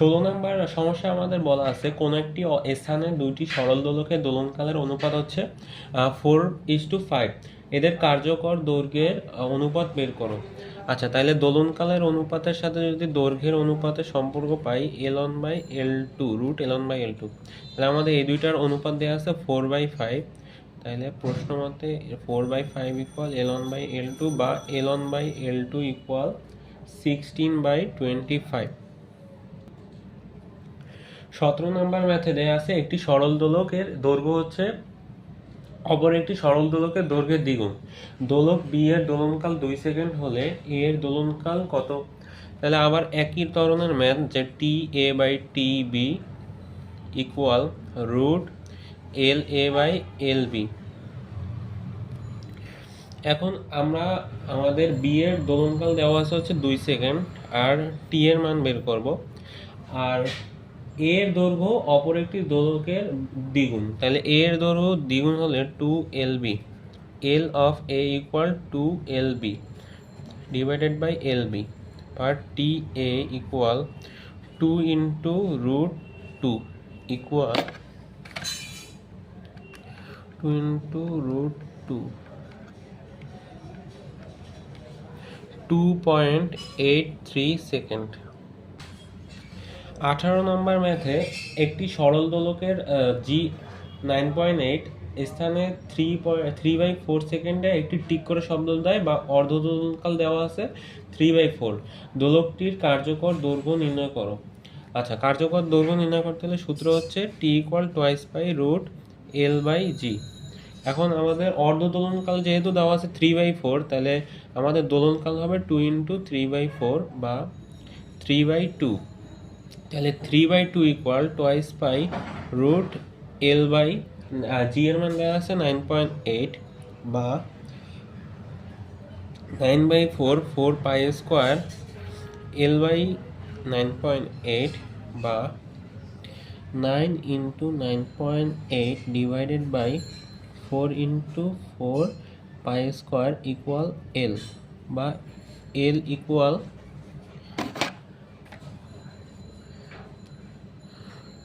ষোলো নম্বর সমস্যা আমাদের বলা আছে, কোনো একটি স্থানে দুইটি সরল দোলকের দোলনকালের অনুপাত হচ্ছে ফোর ইস টু ফাইভ এদের কার্যকর দৈর্ঘ্যের অনুপাত বের করো। আচ্ছা তাহলে দোলনকালের অনুপাতের সাথে যদি দৈর্ঘ্যের অনুপাতের সম্পর্ক পাই L one by L two root L one by L two তাহলে আমাদের এই দুইটার অনুপাত দেওয়া আছে ফোর বাই ফাইভ তাহলে প্রশ্ন মতে four by five equal L one by L two বা L one by L two equal sixteen by twenty five সতেরো নম্বর ম্যাথে দেয়া আছে, একটি সরল দোলকের দৈর্ঘ্য হচ্ছে, অপর একটি সরল দোলকের দৈর্ঘ্যের দ্বিগুণ। দোলক বি এর দোলনকাল দুই সেকেন্ড হলে এ এর দোলনকাল কত? তাহলে আবার একই ধরনের ম্যাথ যে T A by T B equal root L A by L B এখন আমরা আমাদের বি এর দোলনকাল দেওয়া আছে হচ্ছে দুই সেকেন্ড আর টি এর মান বের করব। আর এর দৈর্ঘ্য অপর একটি দোলকের দ্বিগুণ। তাহলে এর দৈর্ঘ্য দ্বিগুণ হলে two L B L of A equal to L B divided by L B R T A equal to into root two equal to into root two two point eight three second আঠারো number ম্যাথে একটি সরল দোলকের G nine point eight স্থানে three point three by four সেকেন্ডে একটি tick করে শব্দ দেয় বা অর্ধ দোলনকাল দেওয়া আছে থ্রি বাই ফোর দোলকটির কার্যকর দৈর্ঘ্য নির্ণয় করো। আচ্ছা কার্যকর দৈর্ঘ্য নির্ণয় করতে হলে সূত্র হচ্ছে T equal twice by root L by G এখন আমাদের অর্ধ দোলনকাল যেহেতু দেওয়া আছে থ্রি বাই ফোর তাহলে আমাদের দোলনকাল হবে two into three by four বা থ্রি বাই টু তাহলে three by two equal twice pi root L by G এর মান দেওয়া আছে নাইন পয়েন্ট এইট বা nine by four four pi square L by nine point eight বা nine into nine point eight divided by four into four pi square equal L বা L equal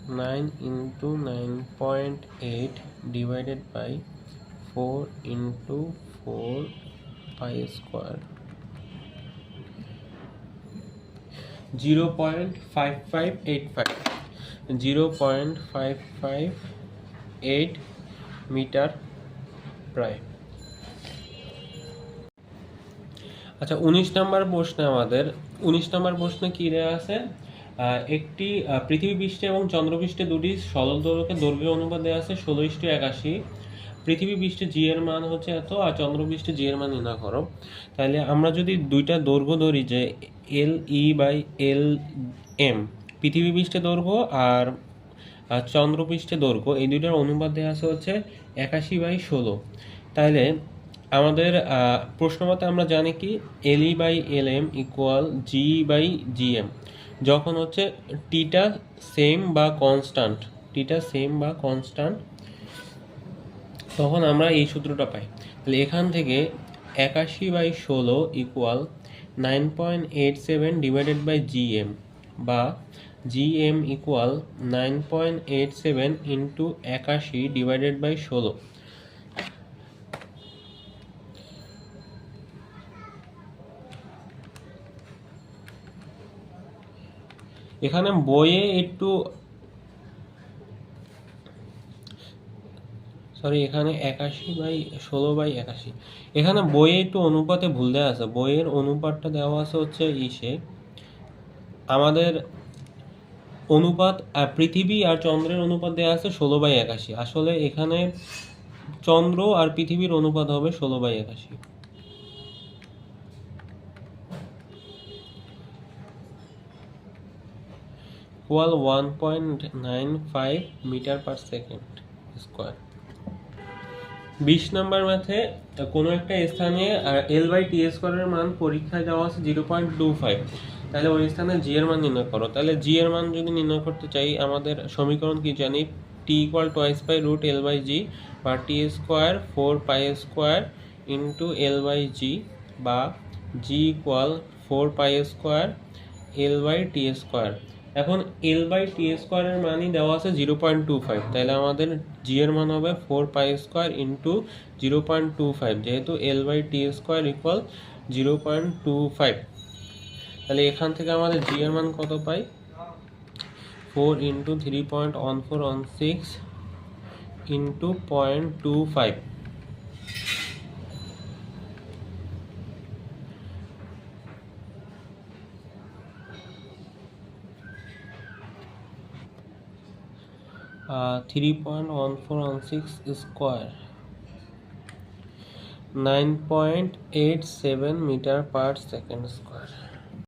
9 into 9.8 divided by 4 into 4 pi square. 0 0.5585 0 0.558 metre প্রায় আচ্ছা উনিশ নম্বর প্রশ্নে আমাদের, উনিশ নম্বর প্রশ্ন কী রে আছে? একটি পৃথিবী পৃষ্ঠে এবং চন্দ্রপৃষ্ঠে দুটি সরল দৈর্ঘ্যের দৈর্ঘ্য অনুপাত দেওয়া আছে ষোলো ইস্টু একাশি। পৃথিবী পৃষ্ঠে জি এর মান হচ্ছে এত আর চন্দ্রপৃষ্ঠে জি এর মান নির্ণয় করো। তাহলে আমরা যদি দুইটা দৈর্ঘ্য ধরি যে L E by L M পৃথিবী পৃষ্ঠে দৈর্ঘ্য আর চন্দ্রপৃষ্ঠে দৈর্ঘ্য এই দুইটার অনুপাত দেওয়া আছে হচ্ছে একাশি বাই ষোলো। তাহলে আমাদের আহ, প্রশ্ন মতে আমরা জানি কি L E by L M equal G by G M যখন হচ্ছে টিটা সেম বা কনস্ট্যান্ট টিটা সেম বা কনস্ট্যান্ট তখন আমরা এই সূত্রটা পাই। তাহলে এখান থেকে একাশি বাই ষোলো equal nine point eight seven divided by G M বা G M equal nine point eight seven into একাশি ডিভাইডেড বাই ষোলো। এখানে বইয়ে একটু সরি, এখানে একাশি বাই ষোলো বাই একাশি। এখানে বইয়ে একটু অনুপাতে ভুল দেওয়া আছে। বইয়ের অনুপাতটা দেওয়া আছে হচ্ছে ইসে আমাদের অনুপাত পৃথিবী আর চন্দ্রের অনুপাত দেওয়া আছে ষোলো বাই একাশি। আসলে এখানে চন্দ্র আর পৃথিবীর অনুপাত হবে ষোলো বাই একাশি। Equal one point nine five metre per second square বিশ নাম্বার ম্যাথে কোনো একটা স্থানে এল বাই টি স্কোয়ারের মান পরীক্ষায় দেওয়া আছে জিরো পয়েন্ট টু ফাইভ তাহলে ওই স্থানে জি এর মান নির্ণয় করো। তাহলে জি এর মান যদি নির্ণয় করতে চাই, আমাদের সমীকরণ কি জানি? T equal twice by root L by G বা T square four pi square into L by G বা G equal four pi square L by T square এখন এল বাই টি স্কোয়ারের মানই দেওয়া আছে জিরো পয়েন্ট টু ফাইভ তাহলে আমাদের G এর মান হবে four pi square into zero point two five যেহেতু L by T square equal zero point two five তাহলে এখান থেকে আমাদের জি এর মান কত পাই? Four into three point one four one six into point two five three point one four one six square nine point eight seven metre per second square